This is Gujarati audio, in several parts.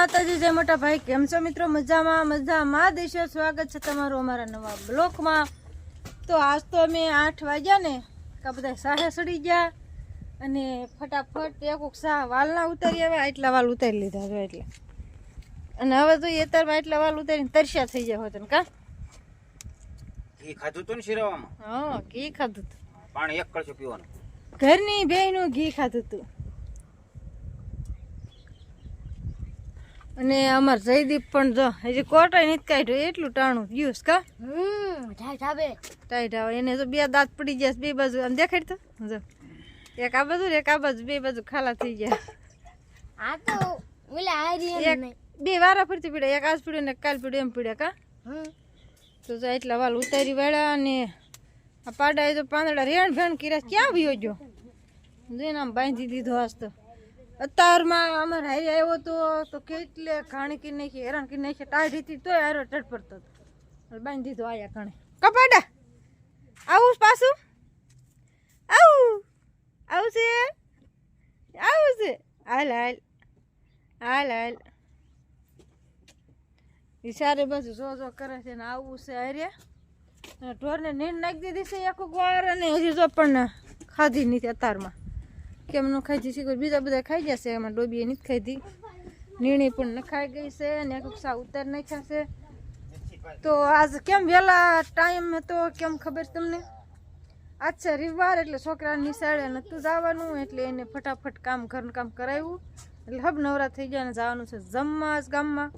માતાજી જય મોટા ભાઈ. કેમ છો મિત્રો? મજામાં મજામાં. દેશો સ્વાગત છે તમારું અમારા નવા બ્લોકમાં. તો આજ તો અમે આઠ વાગ્યા ને કા બધા સાહે સડી ગયા. અને ફટાફટ એક સાહ વાલના ઉતારી આવ્યા. એટલા વાલ ઉતારી લીધા જો એટલે. અને હવે તો એતરમાં એટલા વાલ ઉતારીને તરસ્યા થઈ ગયા હોત કા? ઘી ખાધું તું ને શિરાવામાં? હા ઘી ખાધું તું. પાણી એક કળશું પીવાનું. ઘરની બેયનું ઘી ખાધું તું. અને અમાર જયદીપ પણ જો હજી કોટાઈ નથી કાઢ્યું એટલું ટાણું ગયું કા? ટાઈટ આવે એને તો બે દાંત પડી ગયા બે બાજુ. આમ દેખાડ તો? જો. એક આ બાજુ એક આ બાજુ બે બાજુ ખાલા થઈ ગયા. આ તો બે વારા ફરતી પીડ્યા એક આજ પીડ્યો ને કાલ પીડ્યો એમ પીડ્યા કા? તો જો એટલા વાલ ઉતારી વાળા અને આ પાડાએ તો પાંદડા રેણ ભેણ કર્યા ક્યાં ભયો ગયો? જોઈને આમ બાંધી દીધો આજ તો. અત્યારમાં અમારે હાઈ આવ્યો તો તો કેટલે ઘાણી કરી નાખી, હેરાન કરી નાખી, ટાઢી હતી, તોય હારો ટટપડતો હતો. બાંધી દીધો આયા ઘણે કપાડા! આવું પાછું? આવું? આવું છે? આવું છે? હાલ હાલ. હાલ હાલ. ઈશારે બધું જો જો કરે છે ને આવું છે હાર્યા ઢોરને નીંદ નાખી દીધી છે એક વાર અને હજી જો પણ ખાધી નથી અત્યારમાં કેમ ન ખાઈ છે કોઈ બીજા બધા ખાઈ જશે એમાં ડોબીએ નથી ખાધી. નીણી પણ નખાઈ ગઈ છે અને સા ઉતાર નાખ્યા છે. તો આજ કેમ વહેલા ટાઈમ હતો કેમ ખબર તમને? આજ છે રવિવાર એટલે છોકરાને નિશાળે નહોતું જવાનું, એટલે એને ફટાફટ કામ ઘરનું કામ કરાવ્યું એટલે હબ નવરા થઈ ગયા અને જવાનું છે જમવા જ ગામમાં.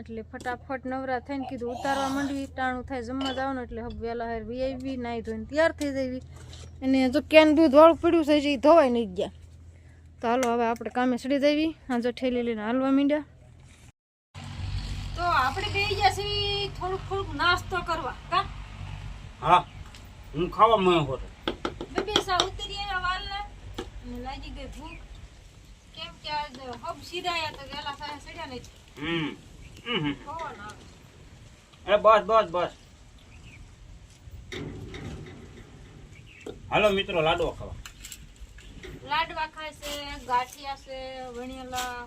એટલે ફટાફટ નવરા થઈને કીધું ઉતારવા માંડવી ટાણું થાય જમવા જવાનું. એટલે હવે વહેલા હેર વી આવી નાહી ધોઈને તૈયાર થઈ જવી અને જો કેન દૂધ વાળું પડ્યું છે એ ધોવાઈ નહીં ગયા. તો હાલો હવે આપણે કામે ચડી જવી આ જો ઠેલી લઈને હાલવા માંડ્યા. તો આપણે બે ગયા છીએ થોડુંક થોડુંક નાસ્તો કરવા કા? હા હું ખાવા મળ્યો હોતો. બે બે સા ઉતરી આવ્યા વાલને. અને લાગી ગઈ ભૂખ. કેમ કે આજ હબ સીધાયા તો વેલા સાયા ચડ્યા નહીં. હમ. એ બસ બસ બસ. હાલો મિત્રો લાડવા ખાવા. લાડવા ખાય છે ગાંઠિયા છે વણિયાલા.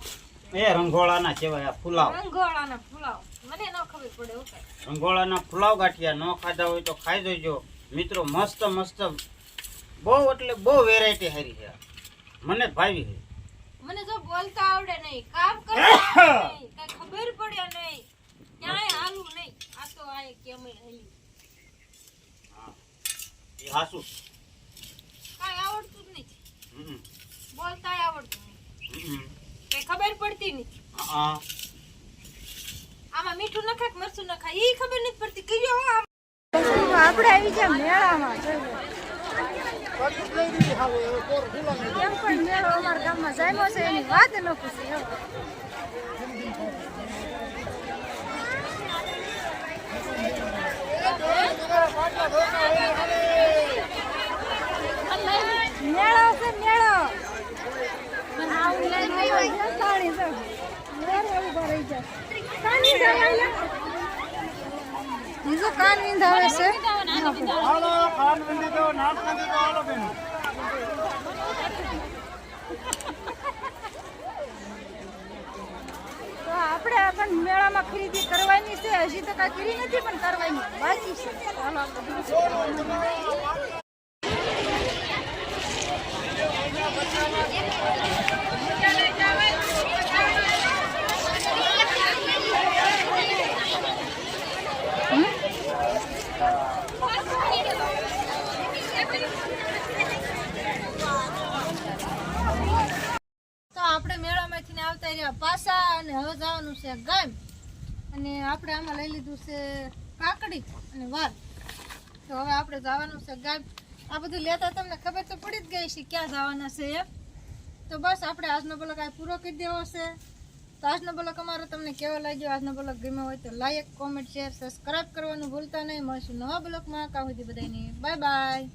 એ રંગોળાના કહેવાય આ ફુલાવ રંગોળાના ફુલાવ મને ન ખબર પડે એવું રંગોળાના ફુલાવ ગાંઠિયા ન ખાધા હોય તો ખાઈ જોજો મિત્રો મસ્ત મસ્ત બહુ એટલે બહુ વેરાયટી હારી છે. મને ભાવી છે. મને જો બોલતા આવડે નહીં. કામ કરતા આવડે નહીં કઈ ખબર પડે નહીં ક્યાંય હાલું નહીં આ તો આ કેમ હાલી હા એ હાસુ કાંઈ આવડતું જ નહીં હમ, બોલતા આવડતું નહીં હમ. કઈ ખબર પડતી નહીં. હા. આમાં મીઠું નખાય કે મરચું નખાય? એ ખબર નથી પડતી. કયો આમ. આપણે આવી ગયા મેળામાં પણ મેળો અમારા ગામમાં જામ્યો છે એની વાત ન પૂછી હો. મેળો છે મેળો પાણી છે મેળો ઊભા કાન વિંધી દો નાક બીજું કાન હાલો છે તો આપણે આપણ મેળામાં ખરીદી કરવાની છે. હજી તો કાંઈ કરી નથી પણ કરવાની બાકી છે. હાલો આપણે તો આપણે મેળામાંથી આવતા રહ્યા પાછા અને હવે જવાનું છે ગામ. અને આપણે આમાં લઈ લીધું છે કાકડી અને વાર તો હવે આપણે જવાનું છે ગામ. આ બધું લેતા તમને ખબર તો પડી જ ગઈ છે ક્યાં જવાના છે એમ. તો બસ આપણે આજનો બ્લોગ આ પૂરો કરી દેવો છે. તો આજનો બ્લોગ અમારો તમને કેવો લાગ્યો? આજનો બ્લોગ ગમ્યો હોય તો લાઈક કોમેન્ટ શેર સબસ્ક્રાઈબ કરવાનું ભૂલતા નહીં. મળશું નવા બ્લોગમાં કાં સુધી બધાને બાય બાય